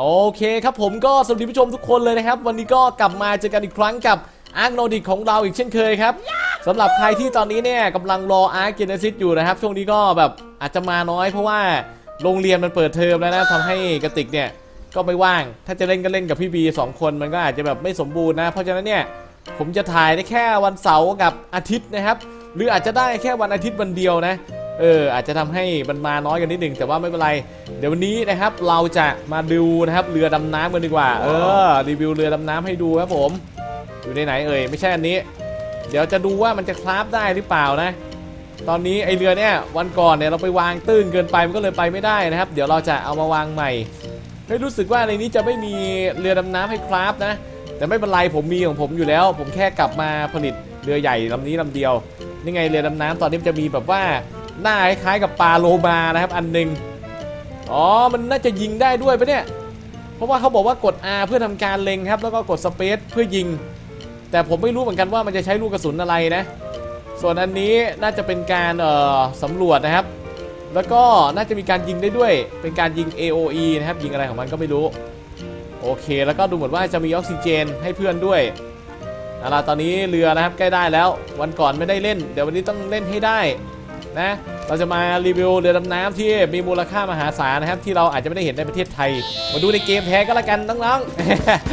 โอเคครับผมก็สวัสดีผู้ชมทุกคนเลยนะครับ วันนี้ก็กลับมาเจอกันอีกครั้งกับอาร์คโนดิกของเราอีกเช่นเคยครับสำหรับใครที่ตอนนี้เนี่ยกำลังรออาร์คเจเนซิสอยู่นะครับ ช่วงนี้ก็แบบอาจจะมาน้อยเพราะว่าโรงเรียนมันเปิดเทอมแล้วนะทำให้กระติกเนี่ยก็ไม่ว่าง ถ้าจะเล่นก็เล่นกับพี่บีสองคนมันก็อาจจะแบบไม่สมบูรณ์นะ เพราะฉะนั้นเนี่ยผมจะถ่ายได้แค่วันเสาร์กับอาทิตย์นะครับ หรืออาจจะได้แค่วันอาทิตย์วันเดียวนะ เอออาจจะทำให้มันมาน้อยกันนิดหนึ่งแต่ว่าไม่เป็นไร เดี๋ยววันนี้นะครับเราจะมาดูนะครับเรือดำน้ำกันดีกว่า เออรีวิวเรือดำน้ำให้ดูครับผม อยู่ในไหนเอ่ยไม่ใช่อันนี้ เดี๋ยวจะดูว่ามันจะคราฟได้หรือเปล่านะ ตอนนี้ไอเรือเนี่ยวันก่อนเนี่ยเราไปวางตื้นเกินไปมันก็เลยไปไม่ได้นะครับ เดี๋ยวเราจะเอามาวางใหม่ไม่รู้สึกว่าในนี้จะไม่มีเรือดำน้ำให้คราฟนะ แต่ไม่เป็นไรผมมีของผมอยู่แล้ว ผมแค่กลับมาผลิตเรือใหญ่ลำนี้ลำเดียวนี่ไงเรือดำน้ำตอนนี้มันจะมีแบบว่า หน้าคล้ายๆกับปลาโลมานะครับอันหนึ่งอ๋อ มันน่าจะยิงได้ด้วยปะเนี่ย เพราะว่าเขาบอกว่ากด R เพื่อทำการเล็งครับ แล้วก็กด Space เพื่อยิง แต่ผมไม่รู้เหมือนกันว่ามันจะใช้ลูกกระสุนอะไรนะ ส่วนอันนี้น่าจะเป็นการเอ่อสำรวจนะครับ แล้วก็น่าจะมีการยิงได้ด้วย เป็นการยิง AOE นะครับ ยิงอะไรของมันก็ไม่รู้ โอเค แล้วก็ดูเหมือนว่าจะมีออกซิเจนให้เพื่อนด้วยเอาล่ะตอนนี้เรือนะครับใกล้ได้แล้ว วันก่อนไม่ได้เล่น เดี๋ยววันนี้ต้องเล่นให้ได้ นะ เราจะมารีวิวเรือดำน้ำที่มีมูลค่ามหาศาลนะครับ ที่เราอาจจะไม่ได้เห็นในประเทศไทย มาดูในเกมแท้ก็แล้วกันน้อง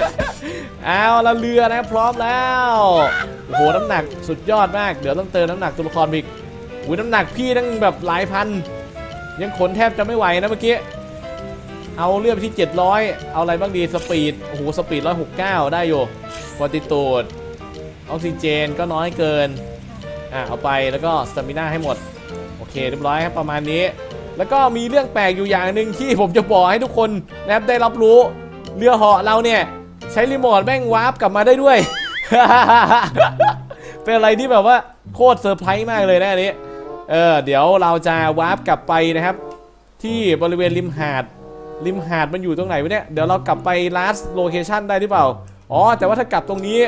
ๆเอาละเรือนะพร้อมแล้วโอ้โหน้ำหนักสุดยอดมากเดี๋ยวต้องเติมน้ำหนักตัวละครอีกอุ้ยน้ำหนักพี่ตั้งแบบหลายพัน ยังขนแทบจะไม่ไหวนะเมื่อกี้เอาเลือไปที่ 700 เอาอะไรบ้างดีสปีดโอ้โหสปีด 169 ได้อยู่ฟอร์ติตูดออกซิเจนก็น้อยเกิน อะ เอาไปแล้วก็สตามิน่าให้หมด เคเรียบร้อยครับประมาณนี้ แล้วก็มีเรื่องแปลกอยู่อย่างหนึ่งที่ผมจะบอกให้ทุกคนนะครับได้รับรู้ เรือเหาะเราเนี่ย ใช้รีโมทแม่งวาร์ปกลับมาได้ด้วย เป็นอะไรที่แบบว่าโคตรเซอร์ไพรส์มากเลยนะอันนี้ เออเดี๋ยวเราจะวาร์ปกลับไปนะครับ ที่บริเวณริมหาด ริมหาดมันอยู่ตรงไหนวะเนี่ย เดี๋ยวเรากลับไป last location ได้หรือเปล่า อ๋อ แต่ว่าถ้ากลับตรงนี้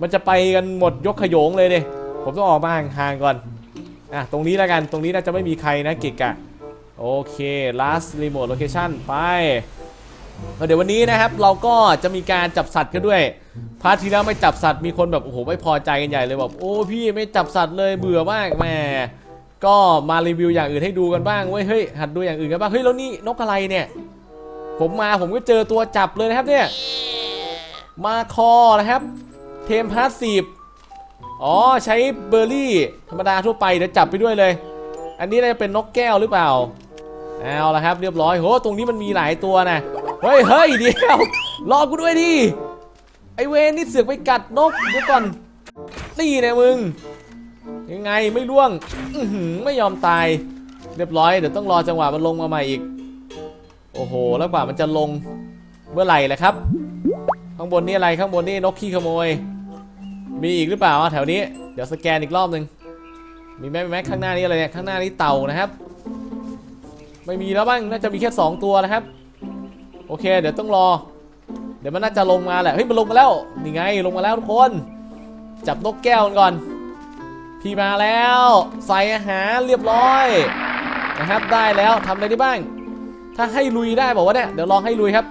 มันจะไปกันหมดยกขยงเลยเนี่ยผมต้องออกมาห่างๆก่อน อะตรงนี้แล้วกันตรงนี้น่าจะไม่มีใครนะกะกะโอเค last remote location ไปเดี๋ยววันนี้นะครับเราก็จะมีการจับสัตว์กันด้วยพาร์ทที่แล้วไม่จับสัตว์มีคนแบบโอ้โหไม่พอใจกันใหญ่เลยแบบโอ้พี่ไม่จับสัตว์เลยเบื่อมากแหมก็มารีวิวอย่างอื่นให้ดูกันบ้างเว้ยเฮ้ยหัดดูอย่างอื่นกันบ้างเฮ้ยแล้วนี่นกอะไรเนี่ย ผมมาผมก็เจอตัวจับเลยนะครับเนี่ยมาคอนะครับเทมพาสซีฟ อ๋อใช้เบอร์รี่ธรรมดาทั่วไปเดี๋ยวจับไปด้วยเลย อันนี้น่าจะเป็นนกแก้วหรือเปล่า เอาละครับเรียบร้อยโหตรงนี้มันมีหลายตัวนะ เฮ้ยเฮ้ยเดี๋ยวรอกูด้วยดิ ไอเวนนี่เสือกไปกัดนกเดี๋ยวก่อน นี่นะมึง ยังไงไม่ร่วงไม่ยอมตาย เรียบร้อยเดี๋ยวต้องรอจังหวะมันลงมาใหม่อีก โอ้โหแล้วกว่ามันจะลงเมื่อไหร่แหละครับ ข้างบนนี่อะไรข้างบนนี่นกขี้ขโมย มีอีกหรือเปล่าแถวนี้ เดี๋ยวสแกนอีกรอบหนึ่งมีไหมมีไหมข้างหน้านี้อะไรเนี่ยข้างหน้านี้เต่านะครับ ไม่มีแล้วบ้างน่าจะมีแค่ 2 ตัวนะครับ โอเค เดี๋ยวต้องรอ เดี๋ยวมันน่าจะลงมาแหละเฮ้ยมันลงมาแล้วนี่ไงลงมาแล้วทุกคน จับนกแก้วกันก่อน พี่มาแล้ว ใส่อาหารเรียบร้อยนะครับ ได้แล้วทำอะไรได้บ้าง ถ้าให้ลุยได้บอกว่าเนี่ยเดี๋ยวลองให้ลุยครับ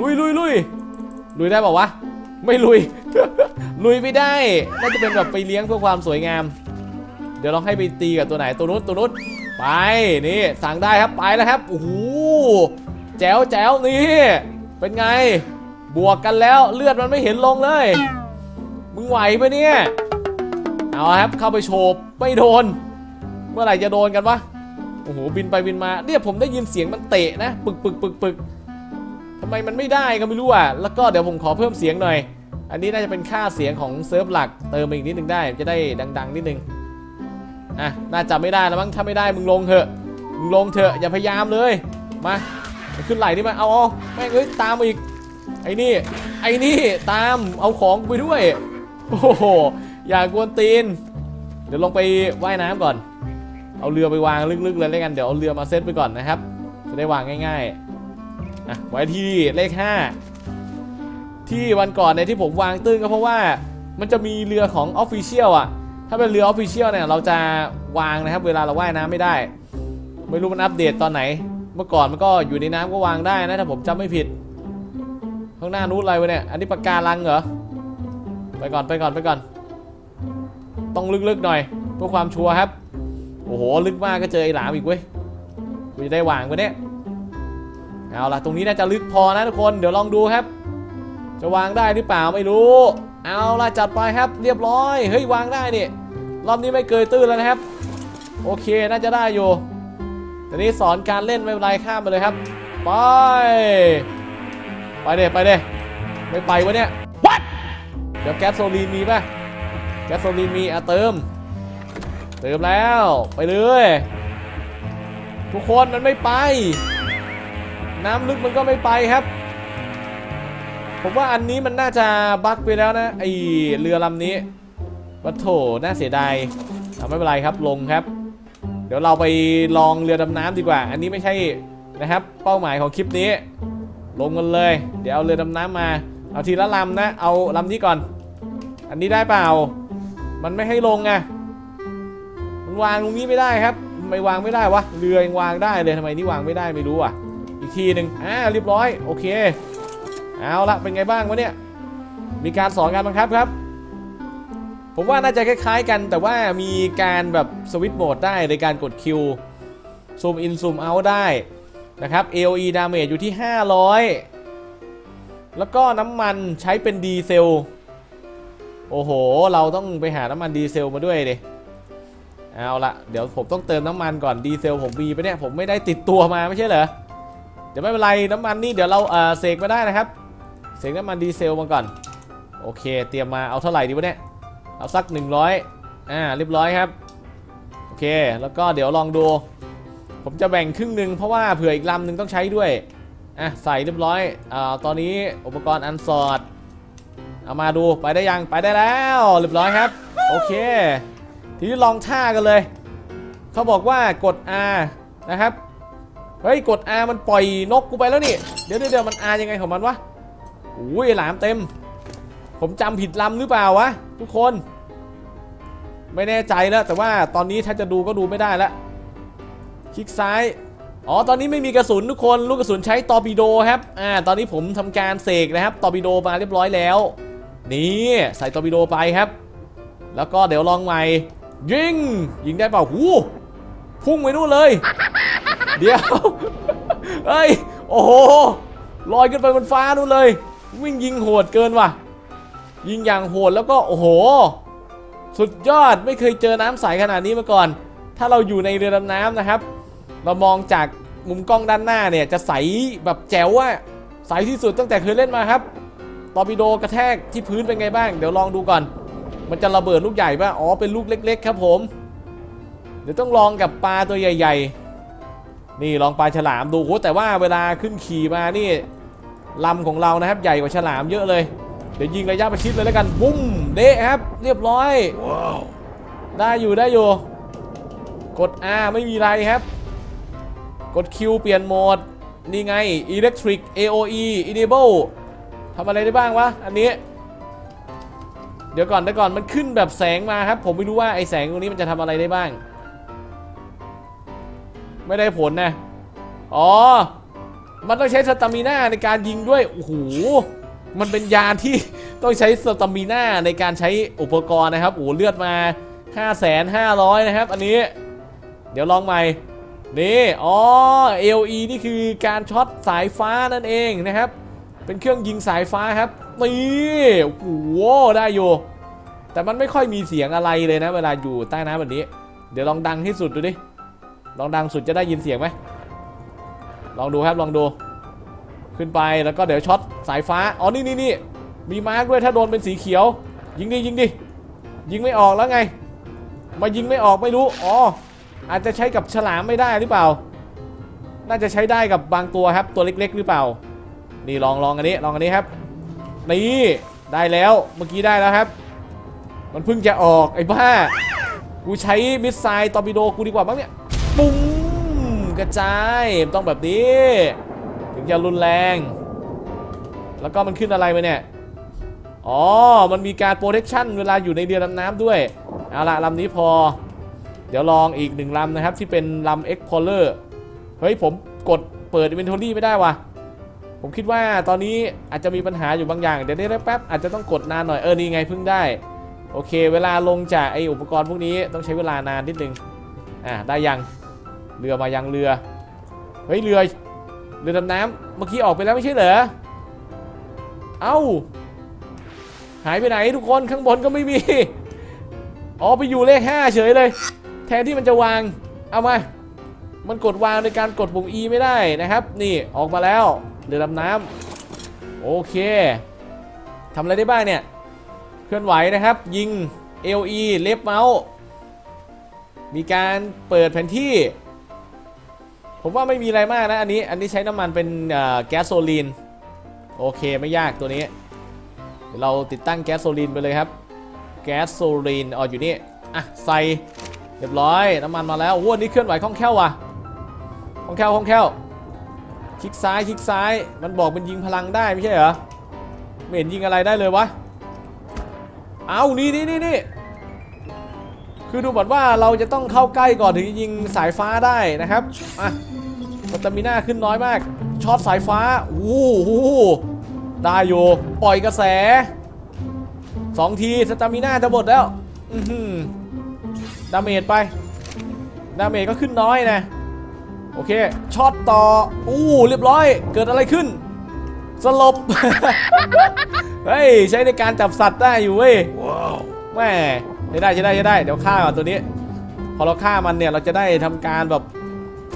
ลุยลุยลุยลุยได้บอกวะไม่ลุย ลุยไม่ได้ น่าจะเป็นแบบไปเลี้ยงเพื่อความสวยงาม เดี๋ยวลองให้ไปตีกับตัวไหนตัวนู้นตัวนู้นไปนี่สั่งได้ครับไปแล้วครับโอ้โหแจ๋วแจ๋วนี่ เป็นไง บวกกันแล้วเลือดมันไม่เห็นลงเลย มึงไหวปะเนี่ย เอาครับเข้าไปโฉบไม่โดน เมื่อไหร่จะโดนกันวะโอ้โหบินไปบินมาเนี่ยผมได้ยินเสียงมันเตะนะ ปึกปึกปึกปึกทำไมมันไม่ได้ก็ไม่รู้อะแล้วก็เดี๋ยวผมขอเพิ่มเสียงหน่อย อันนี้น่าจะเป็นค่าเสียงของเซิร์ฟหลักเติมอีกนิดนึงได้จะได้ดัง ๆ นิดนึงอะน่าจะไม่ได้แล้วมั้งถ้าไม่ได้มึงลงเถอะมึงลงเถอะอย่าพยายามเลยมาขึ้นไหลนี่มาเอาเอาแม่งเอ้ยตามอีกไอ้นี่ไอ้นี่ตามเอาของไปด้วยโอ้โหอย่ากวนตีน เดี๋ยวลงไปว่ายน้ำก่อน เอาเรือไปวางลึกๆเลยแล้วกันเดี๋ยวเอาเรือมาเซตไปก่อนนะครับ จะได้วางง่ายๆอะไว้ที่เลข5 ที่วันก่อนในยที่ผมวางตื้นก็เพราะว่ามันจะมีเรือของออฟฟิเชียลอะ ถ้าเป็นเรือออฟฟิเชียลเนี่ยเราจะวางนะครับ เวลาเราว่ายน้ำไม่ได้ ไม่รู้มันอัปเดตตอนไหน เมื่อก่อนมันก็อยู่ในน้ำก็วางได้นะถ้าผมจำไม่ผิด ข้างหน้านู้นอะไรวะเนี่ย อันนี้ปากการังเหรอ ไปก่อนไปก่อนไปก่อน ต้องลึกๆหน่อยเพื่อความชัวร์ครับ โอ้โหลึกมากก็เจอไอ้หลามอีกเว้ยกูจะได้วางไว้เนี่ย เอาล่ะตรงนี้น่าจะลึกพอนะทุกคน เดี๋ยวลองดูครับ จะวางได้หรือเปล่าไม่รู้ เอาล่ะจัดไปครับเรียบร้อย เฮ้ยวางได้นี่รอบนี้ไม่เกยตื้นแล้วนะครับ โอเคน่าจะได้อยู่แต่นี้สอนการเล่นไม่เป็นไรข้ามไปเลยครับ ไป ไปเด้ไปเด้ไม่ไปวะเนี่ย What เดี๋ยวแก๊สโซลีนมีป่ะ แก๊สโซลีนมีอะเติม เติมแล้วไปเลย ทุกคนมันไม่ไป น้ำลึกมันก็ไม่ไปครับ ผมว่าอันนี้มันน่าจะบั๊กไปแล้วนะไอเรือลำนี้วัดโถน่าเสียดายไม่เป็นไรครับลงครับ เดี๋ยวเราไปลองเรือดำน้ำดีกว่า อันนี้ไม่ใช่นะครับ เป้าหมายของคลิปนี้ ลงกันเลย เดี๋ยวเอาเรือดำน้ำมา เอาทีละลำนะ เอาลำนี้ก่อน อันนี้ได้เปล่า มันไม่ให้ลงไงมันวางตรงนี้ไม่ได้ครับ ไม่วางไม่ได้วะเรือยังวางได้เลยทำไมนี่วางไม่ได้ไม่รู้อะอีกทีหนึ่งอ่าเรียบร้อยโอเค เอาละเป็นไงบ้างวะเนี่ย มีการสอนการบังคับครับ ผมว่าน่าจะคล้ายๆกัน แต่ว่ามีการแบบสวิตช์โหมดได้ในการกดคิวซูมอินซูมเอาได้นะครับ AOE damage อยู่ที่ 500 แล้วก็น้ำมันใช้เป็นดีเซล โอ้โห เราต้องไปหาน้ำมันดีเซลมาด้วยดิเอาละเดี๋ยวผมต้องเติมน้ำมันก่อนดีเซลผมมีไปเนี่ยผมไม่ได้ติดตัวมาไม่ใช่เหรอเดี๋ยวไม่เป็นไรน้ำมันนี่เดี๋ยวเราเอ่อเสกมาได้นะครับ เสกน้ำมันดีเซลมาก่อน โอเค เตรียมมาเอาเท่าไหร่ดีวะเนี่ย เอาสัก 100อ่าเรียบร้อยครับ โอเค แล้วก็เดี๋ยวลองดู ผมจะแบ่งครึ่งหนึ่งเพราะว่าเผื่ออีกลำหนึ่งต้องใช้ด้วย อะใส่เรียบร้อยอ่าตอนนี้อุปกรณ์อันสอด เอามาดูไปได้ยังไปได้แล้วเรียบร้อยครับ โอเค ทีนี้ลองท่ากันเลย เขาบอกว่ากด R นะครับ เฮ้ยกด R มันปล่อยนกกูไปแล้วนี่ เดี๋ยวเดี๋ยวเดี๋ยวมัน R ยังไงของมันวะ อุ้ยหลามเต็ม ผมจำผิดลำหรือเปล่าวะทุกคน ไม่แน่ใจแล้วแต่ว่าตอนนี้ถ้าจะดูก็ดูไม่ได้แล้วคลิกซ้าย อ๋อ ตอนนี้ไม่มีกระสุนทุกคน ลูกกระสุนใช้ตอร์ปิโดครับ อ่า ตอนนี้ผมทำการเสกนะครับ ตอร์ปิโดมาเรียบร้อยแล้ว นี่ ใส่ตอร์ปิโดไปครับ แล้วก็เดี๋ยวลองใหม่ ยิง ยิงได้เปล่า หูพุ่งไปนู่นเลย เดี๋ยว เฮ้ย โอ้โห ลอยขึ้นไปบนฟ้านู่นเลย วิ่งยิงโหดเกินว่ะ ยิงอย่างโหดแล้วก็โอ้โห สุดยอดไม่เคยเจอน้ำใสขนาดนี้มาก่อน ถ้าเราอยู่ในเรือดำน้ำนะครับ เรามองจากมุมกล้องด้านหน้าเนี่ยจะใสแบบแจ๋วอะใสที่สุดตั้งแต่เคยเล่นมาครับตอร์ปิโดกระแทกที่พื้นเป็นไงบ้าง เดี๋ยวลองดูก่อน มันจะระเบิดลูกใหญ่ป่ะ อ๋อ เป็นลูกเล็ก ๆ ครับผม เดี๋ยวต้องลองกับปลาตัวใหญ่ ๆ นี่ลองปลาฉลามดูโหแต่ว่าเวลาขึ้นขี่มานี่ ลำของเรานะครับ ใหญ่กว่าฉลามเยอะเลย เดี๋ยวยิงระยะประชิดเลยแล้วกันบุ้มเดะครับ เรียบร้อยได้อยู่ได้อยู่ กด R ไม่มีไรครับ กด Q เปลี่ยนโหมด นี่ไง Electric AOE Enable ทำอะไรได้บ้างวะ อันนี้ เดี๋ยวก่อนเดี๋ยวก่อนมันขึ้นแบบแสงมาครับ ผมไม่รู้ว่าไอแสงตรงนี้มันจะทำอะไรได้บ้าง ไม่ได้ผลนะ อ๋อ มันต้องใช้สตามิน่าในการยิงด้วย โอ้โห มันเป็นยาที่ต้องใช้สตามิน่าในการใช้อุปกรณ์นะครับ โอ้เลือดมา 5 5 0 0 นะครับ อันนี้ เดี๋ยวลองใหม่ นี่ อ๋อ LE นี่คือการช็อตสายฟ้านั่นเองนะครับ เป็นเครื่องยิงสายฟ้าครับ นี่โอ้โหได้อยู่ แต่มันไม่ค่อยมีเสียงอะไรเลยนะ เวลาอยู่ใต้น้ำแบบนี้ เดี๋ยวลองดังที่สุดดูดิ ลองดังสุดจะได้ยินเสียงไหม ลองดูครับลองดู ขึ้นไปแล้วก็เดี๋ยวช็อตสายฟ้าอ๋อนี่นี่นี่มีมาร์กด้วยถ้าโดนเป็นสีเขียว ยิงดิยิงดิยิงไม่ออกแล้วไง มายิงไม่ออกไม่รู้อ๋ออาจจะใช้กับฉลามไม่ได้หรือเปล่า น่าจะใช้ได้กับบางตัวครับตัวเล็ก ๆ หรือเปล่า นี่ลองลองอันนี้ลองอันนี้ครับนี่ได้แล้วเมื่อกี้ได้แล้วครับ มันเพิ่งจะออกไอ้บ้า กูใช้มิสไซล์ตอร์ปิโดกูดีกว่าบ้างเนี่ยปุ้ง กระจายต้องแบบนี้ ถึงจะรุนแรง แล้วก็มันขึ้นอะไรไปเนี่ย อ๋อ มันมีการโปรเทคชั่นเวลาอยู่ในเรือดำน้ำด้วย เอาละลำนี้พอ เดี๋ยวลองอีกหนึ่งลำนะครับ ที่เป็นลำ Explorer เฮ้ย ผมกดเปิด Inventory ไม่ได้วะผมคิดว่าตอนนี้อาจจะมีปัญหาอยู่บางอย่าง เดี๋ยวได้แป๊บอาจจะต้องกดนานหน่อย เออ นี่ไงเพิ่งได้ โอเค เวลาลงจากไออุปกรณ์พวกนี้ต้องใช้เวลานานนิดนึง อ่าได้ยัง เรือมายังเรือ เฮ้ยเรือเรือดำน้ำเมื่อกี้ออกไปแล้วไม่ใช่เหรอ เอ้า หายไปไหนทุกคนข้างบนก็ไม่มี อ๋อไปอยู่เลข 5 เฉยเลย แทนที่มันจะวาง เอามา มันกดวางในการกดปุ่ม E ไม่ได้นะครับ นี่ออกมาแล้วเรือดำน้ำโอเคทำอะไรได้บ้างเนี่ย เคลื่อนไหวนะครับ ยิง LE เล็บเมาส์มีการเปิดแผนที่ ผมว่าไม่มีอะไรมากนะอันนี้ อันนี้ใช้น้ำมันเป็นแก๊สโซลีน โอเคไม่ยากตัวนี้ เดี๋ยวเราติดตั้งแก๊สโซลีนไปเลยครับ แก๊สโซลีนอ๋ออยู่นี่ อะใส่เรียบร้อยน้ำมันมาแล้วโอ้โหอันนี้เคลื่อนไหวคล่องแคล่วว่ะคล่องแคล่วคล่องแคล่วคลิกซ้ายคลิกซ้ายมันบอกมันยิงพลังได้ไม่ใช่เหรอไม่เห็นยิงอะไรได้เลยวะเอานี่นี่นี่นี่ คือดูเหมือนว่าเราจะต้องเข้าใกล้ก่อนถึงจะยิงสายฟ้าได้นะครับอะสตามิน่าขึ้นน้อยมากช็อตสายฟ้าโอ้โหได้อยู่ปล่อยกระแสสองทีสตามิน่าจะหมดแล้วอือหือดาเมจไปดาเมจก็ขึ้นน้อยนะโอเคช็อตต่ออู้เรียบร้อย เกิดอะไรขึ้น สลบเฮ้ยใช้ในการจับสัตว์ได้อยู่เว้ยแม่ ใช้ได้ใช้ได้ใช้ได้เดี๋ยวฆ่าก่อนตัวนี้ พอเราฆ่ามันเนี่ยเราจะได้ทำการแบบ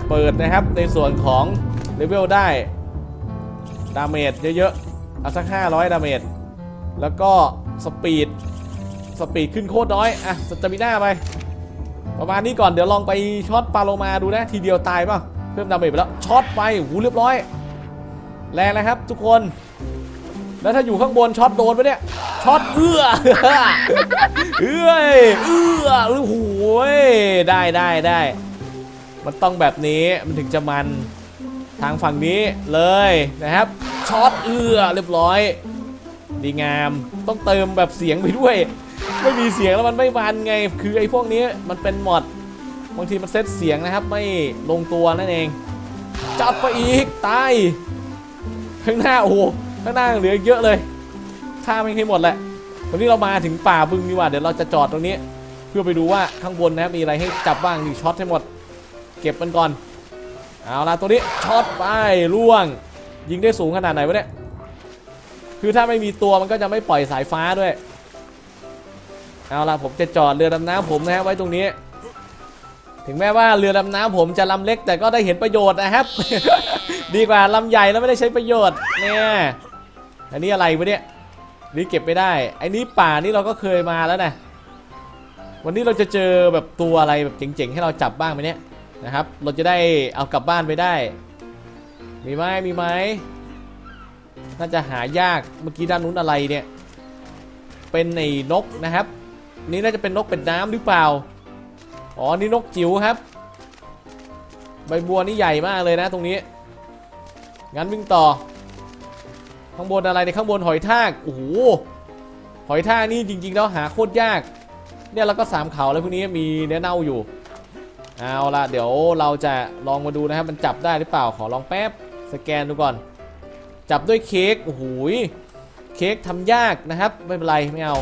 เปิดนะครับ ในส่วนของเลเวลได้ดาเมจเยอะๆเอาสัก 500 ดาเมจแล้วก็สปีดสปีดขึ้นโคตรน้อยอะสตามิน่าไปประมาณนี้ก่อนเดี๋ยวลองไปช็อตปาโลมาดูนะทีเดียวตายป่ะเพิ่มดาเมจไปแล้วช็อตไปหูเรียบร้อยแรงนะครับทุกคน แล้วถ้าอยู่ข้างบนช็อตโดนไปเนี่ยช็อตเอื้อเอื้อยเอื้อหรือหูยได้ได้ได้ มันต้องแบบนี้มันถึงจะมันทางฝั่งนี้เลยนะครับช็อตเอื้อเรียบร้อย ดีงามต้องเติมแบบเสียงไปด้วย ไม่มีเสียงแล้วมันไม่มันไง คือไอ้พวกนี้มันเป็นมอดบางทีมันเซตเสียงนะครับ ไม่ลงตัวนั่นเอง จัดไปอีกตายข้างหน้าโอ้โห ข้างหน้าเหลือเยอะเลยฆ่าไม่ให้หมดแหละวันนี้เรามาถึงป่าบึงดีกว่าเดี๋ยวเราจะจอดตรงนี้ เพื่อไปดูว่าข้างบนนะครับมีอะไรให้จับบ้างดีช็อตให้หมด เก็บมันก่อนเอาละตัวนี้ช็อตไปล่วง ยิงได้สูงขนาดไหนวะเนี่ยคือถ้าไม่มีตัวมันก็จะไม่ปล่อยสายฟ้าด้วย เอาละผมจะจอดเรือดำน้ำผมนะฮะไว้ตรงนี้ ถึงแม้ว่าเรือดำน้ำผมจะลำเล็กแต่ก็ได้เห็นประโยชน์นะครับ ดีกว่าลำใหญ่แล้วไม่ได้ใช้ประโยชน์เนี่ย อันนี้อะไรวะเนี่ยนี่เก็บไม่ได้ไอ้นี้ป่านี่เราก็เคยมาแล้วนะวันนี้เราจะเจอแบบตัวอะไรแบบเจ๋งๆ ให้เราจับบ้างไหมเนี่ยนะครับ เราจะได้เอากลับบ้านไปได้ มีไหมมีไหมน่าจะหายากเมื่อกี้ด้านนู้นอะไรเนี่ย เป็นไอ้นกนะครับ นี่น่าจะเป็นนกเป็ดน้ำหรือเปล่า อ๋อนี่นกจิ๋วครับ ใบบัวนี่ใหญ่มากเลยนะตรงนี้ งั้นวิ่งต่อ ข้างบนอะไรเนี่ยข้างบนหอยทากโอ้โหหอยทากนี่จริง ๆ แล้วหาโคตรยาก เนี่ยแล้วก็สามเขาแล้วพวกนี้มีเนื้อเน่าอยู่เอาละเดี๋ยวเราจะลองมาดูนะครับมันจับได้หรือเปล่าขอลองแป๊บสแกนดูก่อน จับด้วยเค้กโอ้โหเค้กทำยากนะครับไม่เป็นไรไม่เอา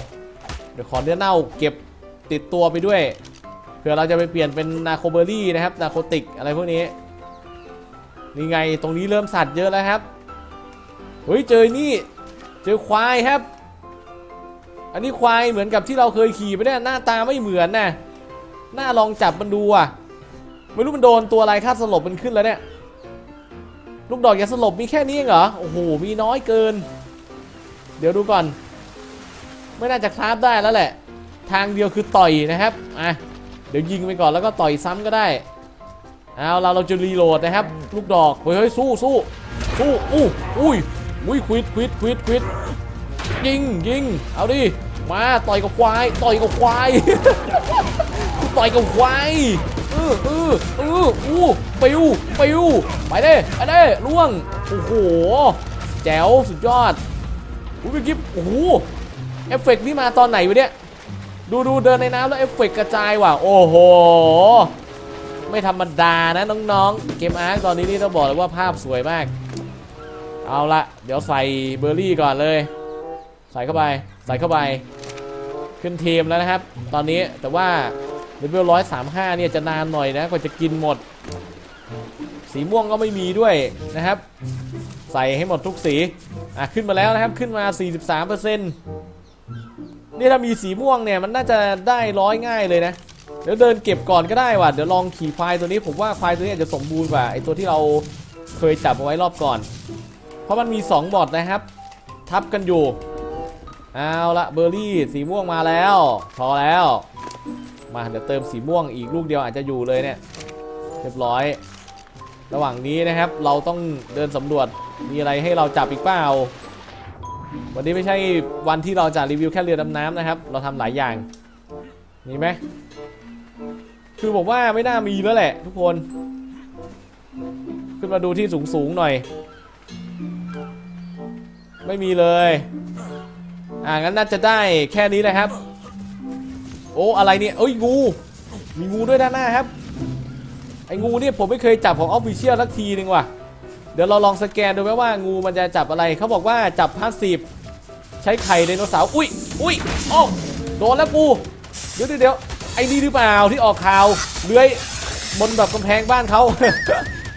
เดี๋ยวขอเนื้อเน่าเก็บติดตัวไปด้วยเผื่อเราจะไปเปลี่ยนเป็นนาโคเบอรี่นะครับนาโคติกอะไรพวกนี้นี่ไงตรงนี้เริ่มสัตว์เยอะแล้วครับ เฮ้ยเจอนี่ เจอควายครับ อันนี้ควายเหมือนกับที่เราเคยขี่ไปเนี่ยหน้าตาไม่เหมือนนะหน้าลองจับมันดูอะไม่รู้มันโดนตัวอะไรค่าสลบมันขึ้นแล้วเนี่ยลูกดอกยาสลบมีแค่นี้เองเหรอโอ้โหมีน้อยเกิน เดี๋ยวดูก่อน ไม่น่าจะคราฟได้แล้วแหละ ทางเดียวคือต่อยนะครับอะเดี๋ยวยิงไปก่อนแล้วก็ต่อยซ้ำก็ได้เอาเราเราจะรีโหลดนะครับ ลูกดอกเฮ้ยเฮ้ยสู้สู้สู้อู้อุ้ย อุ้ยควิดควิดควิดควิดยิงยิงเอาดิมาต่อยกับควายต่อยกับควายต่อยกับควายเออเออเอออู้ปิวปิวไปเด้ไปเด้ล่วงโอ้โหแจ๋วสุดยอดอุ้ยพี่กิ๊บโอ้โหเอฟเฟกต์นี่มาตอนไหนวะเนี่ยดูดูเดินในน้ำแล้วเอฟเฟกต์กระจายว่ะโอ้โหไม่ธรรมดานะน้องๆเกมอาร์ตตอนนี้นี่ต้องบอกเลยว่าภาพสวยมาก เอาละเดี๋ยวใส่เบอร์รี่ก่อนเลย ใส่เข้าไปใส่เข้าไปขึ้นทีมแล้วนะครับ ตอนนี้แต่ว่าเลเวลร้อยสามห้าเนี่ยจะนานหน่อยนะกว่าจะกินหมด สีม่วงก็ไม่มีด้วยนะครับ ใส่ให้หมดทุกสีอะขึ้นมาแล้วนะครับขึ้นมา 43%นี่ถ้ามีสีม่วงเนี่ยมันน่าจะได้ร้อยง่ายเลยนะเดี๋ยวเดินเก็บก่อนก็ได้ว่ะเดี๋ยวลองขี่ควายตัวนี้ผมว่าควายตัวนี้อาจจะสมบูรณ์กว่าไอตัวที่เราเคยจับเอาไว้รอบก่อน เพราะมันมี 2 บอทนะครับ ทับกันอยู่ เอาละเบอร์รี่สีม่วงมาแล้ว พอแล้ว มาเดี๋ยวเติมสีม่วงอีกลูกเดียวอาจจะอยู่เลยเนี่ย เรียบร้อย ระหว่างนี้นะครับ เราต้องเดินสำรวจมีอะไรให้เราจับอีกเปล่าวันนี้ไม่ใช่วันที่เราจะรีวิวแค่เรือดำน้ำนะครับ เราทำหลายอย่างมีไหมคือผมว่าไม่น่ามีแล้วแหละ ทุกคน ขึ้นมาดูที่สูงสูงๆหน่อย ไม่มีเลย อ่างั้นน่าจะได้แค่นี้แหละครับ โอ้อะไรเนี่ยเอ้ยงู มีงูด้วยด้านหน้าครับ ไอ้งูเนี่ยผมไม่เคยจับของออฟฟิเชียลสักทีนึงว่ะ เดี๋ยวเราลองสแกนดูไหมว่างูมันจะจับอะไร เขาบอกว่าจับพาสซีฟใช้ไข่ไดโนเสาร์ อุ้ยอุ้ยโอ้โดนแล้วกู เดี๋ยวเดี๋ยวไอ้นี่หรือเปล่าที่ออกข่าวเลื้อยบนแบบกำแพงบ้านเขา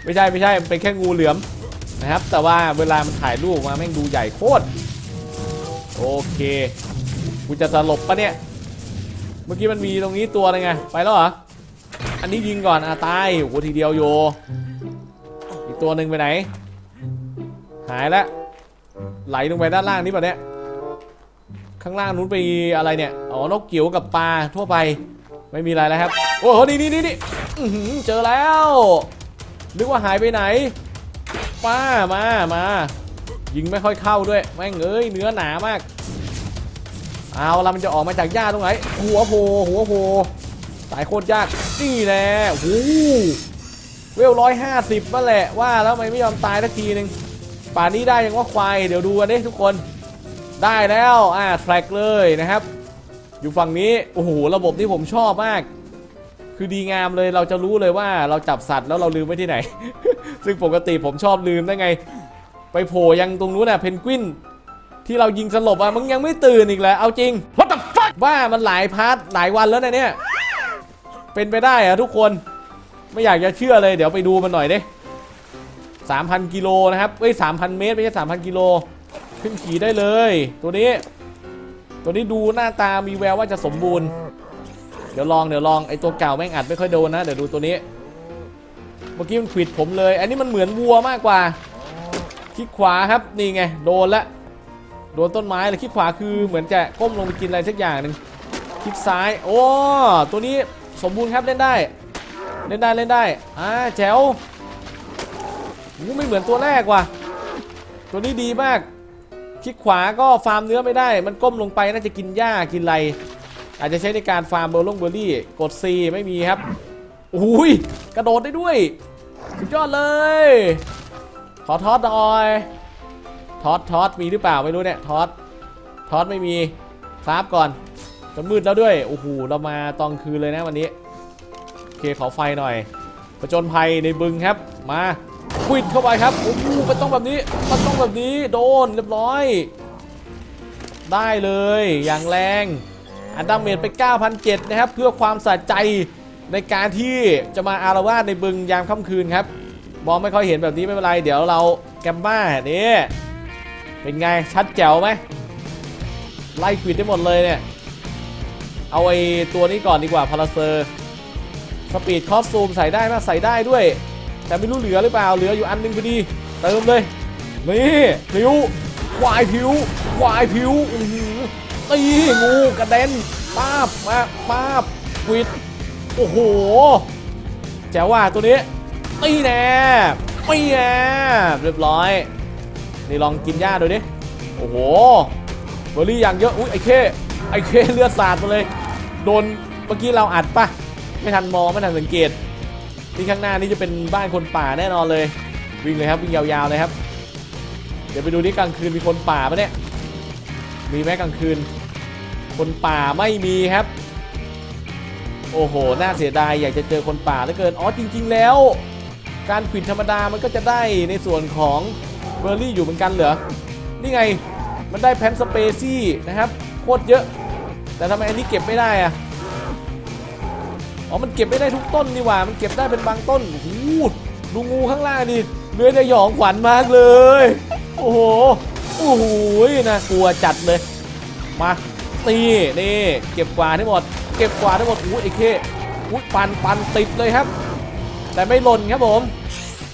ไม่ใช่ไม่ใช่เป็นแค่งูเหลือม นะครับ แต่ว่าเวลามันถ่ายรูปมาแม่งดูใหญ่โคตรโอเคกูจะสลบปะเนี่ย เมื่อกี้มันมีตรงนี้ตัวนึงไง ไปแล้วเหรอ อันนี้ยิงก่อนอะตายโอ้โหทีเดียวโย อีกตัวหนึ่งไปไหน หายแล้ว ไหลลงไปด้านล่างนี่ปะเนี่ย ข้างล่างนู้นไปอะไรเนี่ย อ๋อ นกเกี่ยวกับปลาทั่วไป ไม่มีอะไรแล้วครับ โอ้โห นี่นี่นี่เจอแล้ว นึกว่าหายไปไหน ป้ามามายิงไม่ค่อยเข้าด้วยแม่งเอ้ยเนื้อหนามาก เอาละมันจะออกมาจากหญ้าตรงไหนหัวโผหัวโผสายโคตรยากนี่แน่โอ้โหเวลร้อยห้าสิบนั่นแหละว่าแล้วทำไมไม่ยอมตายสักทีหนึ่งป่านนี้ได้ยังว่าควายเดี๋ยวดูกันดิทุกคนได้แล้วอ่าแทร็กเลยนะครับ อยู่ฝั่งนี้โอ้โหระบบที่ผมชอบมาก คือดีงามเลยเราจะรู้เลยว่าเราจับสัตว์แล้วเราลืมไว้ที่ไหน ซึ่งปกติผมชอบลืมได้ไง ไปโผล่ยังตรงนู้นน่ะเพนกวินที่เรายิงสลบอะมึงยังไม่ตื่นอีกแล้วเอาจริง What the fuck ว่ามันหลายพาร์ทหลายวันแล้วนะเนี่ยเป็นไปได้อะทุกคนไม่อยากจะเชื่อเลยเดี๋ยวไปดูมันหน่อยดิ3,000กิโลนะครับเอ้ย3,000เมตรไม่ใช่3,000กิโลขึ้นขี่ได้เลย ตัวนี้ ตัวนี้ดูหน้าตามีแววว่าจะสมบูรณ์ เดี๋ยวลองเดี๋ยวลองไอตัวเก่าแม่งอัดไม่ค่อยโดนนะเดี๋ยวดูตัวนี้ เมื่อกี้มันขวิดผมเลย อันนี้มันเหมือนวัวมากกว่าคลิกขวาครับนี่ไงโดนละโดนต้นไม้เลยคลิกขวาคือเหมือนจะก้มลงไปกินอะไรสักอย่างหนึ่งคลิกซ้าย โอ้ตัวนี้สมบูรณ์ครับเล่นได้ เล่นได้เล่นได้อ่าแจ๋วโอ้ไม่เหมือนตัวแรกว่ะตัวนี้ดีมากคลิกขวาก็ฟาร์มเนื้อไม่ได้ มันก้มลงไปน่าจะกินหญ้ากินอะไร อาจจะใช้ในการฟาร์มเบอร์ลงเบอร์รี่กด C ไม่มีครับอุ้ยกระโดดได้ด้วย สุดยอดเลย ขอทอดหน่อยทอดทอดมีหรือเปล่าไม่รู้เนี่ยทอดทอดไม่มีคราฟก่อนจะมืดแล้วด้วยโอ้โหเรามาตอนคืนเลยนะวันนี้โอเคขอไฟหน่อยผจญภัยในบึงครับมาควิดเข้าไปครับโอ้โหมันต้องแบบนี้มันต้องแบบนี้โดนเรียบร้อย ได้เลยอย่างแรง อันดัมเมจไป 9,007นะครับ เพื่อความสะใจในการที่จะมาอารวาสในบึงยามค่ำคืนครับ มองไม่ค่อยเห็นแบบนี้ไม่เป็นไร เดี๋ยวเราแกมบ้านี่เป็นไงชัดแจ๋วไหมไล่ควิดได้หมดเลยเนี่ย เอาไอ้ตัวนี้ก่อนดีกว่าพาราเซอร์ สปีดคอสซูมใส่ได้ไหมใส่ได้ด้วย แต่ไม่รู้เหลือหรือเปล่า เหลืออยู่อันหนึงพอดีเติมเลย นี่ผิวควายผิวควายผิว ตีงูกระเด็นป้าบมาป้าบควิดโอ้โหแจ๋วว่ะตัวนี้ตีแน่ตีแน่เรียบร้อย นี่ลองกินหญ้าดูดิ โอ้โหเบอร์รี่อย่างเยอะ อุ้ยไอเคไอเคเลือดสาดมาเลย โดนเมื่อกี้เราอัดปะไม่ทันมองไม่ทันสังเกตที่ข้างหน้านี่จะเป็นบ้านคนป่าแน่นอนเลย วิ่งเลยครับวิ่งยาวๆเลยครับ เดี๋ยวไปดูที่กลางคืนมีคนป่าปะเนี่ย มีไหมกลางคืน คนป่าไม่มีครับ โอ้โห น่าเสียดายอยากจะเจอคนป่าเหลือเกิน อ๋อจริง ๆ แล้ว การขวิดธรรมดามันก็จะได้ในส่วนของเบอร์รี่อยู่เหมือนกันเหรอ นี่ไง มันได้แพนสเปซี่นะครับ โคตรเยอะ แต่ทำไมอันนี้เก็บไม่ได้อะอ๋อ มันเก็บไม่ได้ทุกต้นนี่หว่า มันเก็บได้เป็นบางต้นโอ้โหดูงูข้างล่างดิเลื้อยได้หยองขวัญมากเลย โอ้โห โอ้โห น่ากลัวจัดเลย มา นี่นี่ เก็บกวาดให้หมด เก็บกวาดให้หมดอู้ไอ้เคอู้ปันปันติดเลยครับ แต่ไม่หล่นครับผม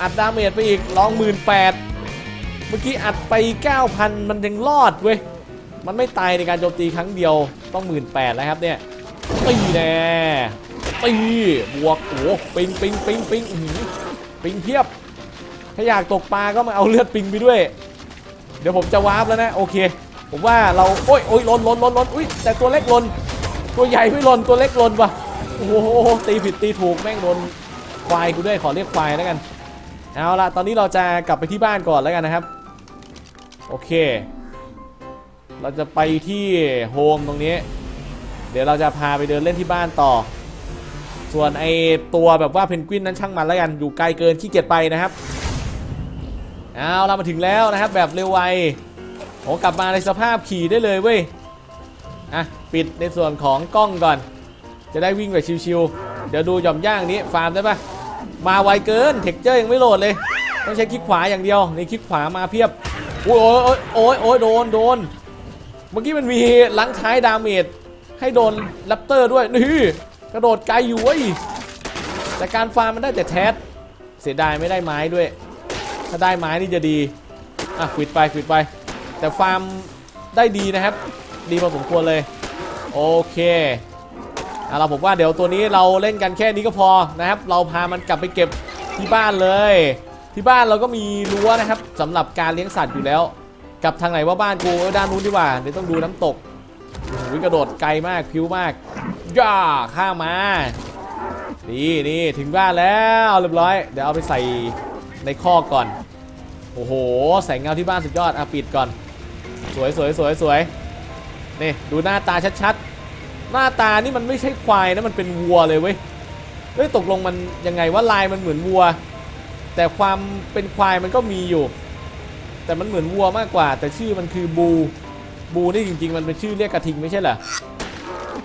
อัดดาเมจไปอีกลองหมื่นแปดเมื่อกี้อัดไป 9,000 มันยังรอดเว้ย มันไม่ตายในการโจมตีครั้งเดียวต้องหมื่นแปดแล้วครับเนี่ยตีแน่ตีบวกโอ้ปิงปิงปิงปิงอือปิงเพียบ ถ้าอยากตกปลาก็มาเอาเลือดปิงไปด้วย เดี๋ยวผมจะวาร์ปแล้วนะ โอเค ผมว่าเราโอ้ยโอ้ยลนลนลนลนอุ้ยแต่ตัวเล็กลนตัวใหญ่ไม่ลนตัวเล็กลนว่ะโอ้โหตีผิดตีถูกแม่งโดนควายกูด้วยขอเรียกควายแล้วกันเอาละตอนนี้เราจะกลับไปที่บ้านก่อนแล้วกันนะครับ โอเค เราจะไปที่โฮมตรงนี้ เดี๋ยวเราจะพาไปเดินเล่นที่บ้านต่อ ส่วนไอตัวแบบว่าเพนกวินนั้นช่างมันแล้วกันอยู่ไกลเกินขี้เกียจไปนะครับเอาเรามาถึงแล้วนะครับแบบเร็วไว โอ้กลับมาในสภาพขี่ได้เลยเว้ย อะ ปิดในส่วนของกล้องก่อน จะได้วิ่งแบบชิวๆ เดี๋ยวดูหย่อมย่างนี้ฟาร์มได้ปะมาไวเกิน เท็กเจอร์ยังไม่โหลดเลย ต้องใช้คลิกขวาอย่างเดียวในคลิกขวามาเพียบ โอ้ยโอ้ยโอ้ยโอ้ยโดนโดน เมื่อกี้มันมีลังท้ายดาเมจให้โดนแรปเตอร์ด้วย นี่กระโดดไกลอยู่เว้ยแต่การฟาร์มมันได้แต่แทสเสียดายไม่ได้ไม้ด้วย ถ้าได้ไม้นี่จะดี อะขวิดไปขวิดไป แต่ฟาร์มได้ดีนะครับ ดีพอสมควรเลย โอเคเอาละผมว่าเดี๋ยวตัวนี้เราเล่นกันแค่นี้ก็พอนะครับ เราพามันกลับไปเก็บที่บ้านเลย ที่บ้านเราก็มีรั้วนะครับสำหรับการเลี้ยงสัตว์อยู่แล้วกลับทางไหนว่าบ้านกูเออด้านนู้นดีกว่าเดี๋ยวต้องดูน้ำตกโอ้โหกระโดดไกลมากพิ้วมากย่าข้ามานี่นี่ถึงบ้านแล้วเรียบร้อย เดี๋ยวเอาไปใส่ในคอก่อน โอ้โหแสงเงาที่บ้านสุดยอดอะปิดก่อน วยสวยสวยสวยนี่ดูหน้าตาชัดๆ หน้าตานี่มันไม่ใช่ควายนะมันเป็นวัวเลยเว้ยเฮ้ยตกลงมันยังไงว่าลายมันเหมือนวัว แต่ความเป็นควายมันก็มีอยู่ แต่มันเหมือนวัวมากกว่า แต่ชื่อมันคือบูบูนี่จริง ๆ มันเป็นชื่อเรียกกระทิงไม่ใช่เหรอ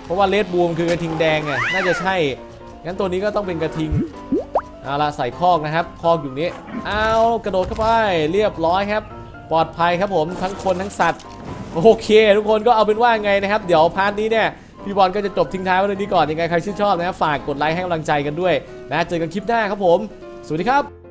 เพราะว่าเลดบูมันคือกระทิงแดงไงน่าจะใช่งั้นตัวนี้ก็ต้องเป็นกระทิงเอาละใส่คอกนะครับคอกอยู่นี้เอากระโดดเข้าไปเรียบร้อยครับ ปลอดภัยครับผมทั้งคนทั้งสัตว์โอเค ทุกคนก็เอาเป็นว่าไงนะครับ เดี๋ยวพาร์ทนี้เนี่ยพี่บอลก็จะจบทิ้งท้ายไว้เลยนี้ก่อนยังไงใครชื่นชอบนะครับฝากกดไลค์ให้กำลังใจกันด้วยนะเจอกันคลิปหน้าครับผม สวัสดีครับ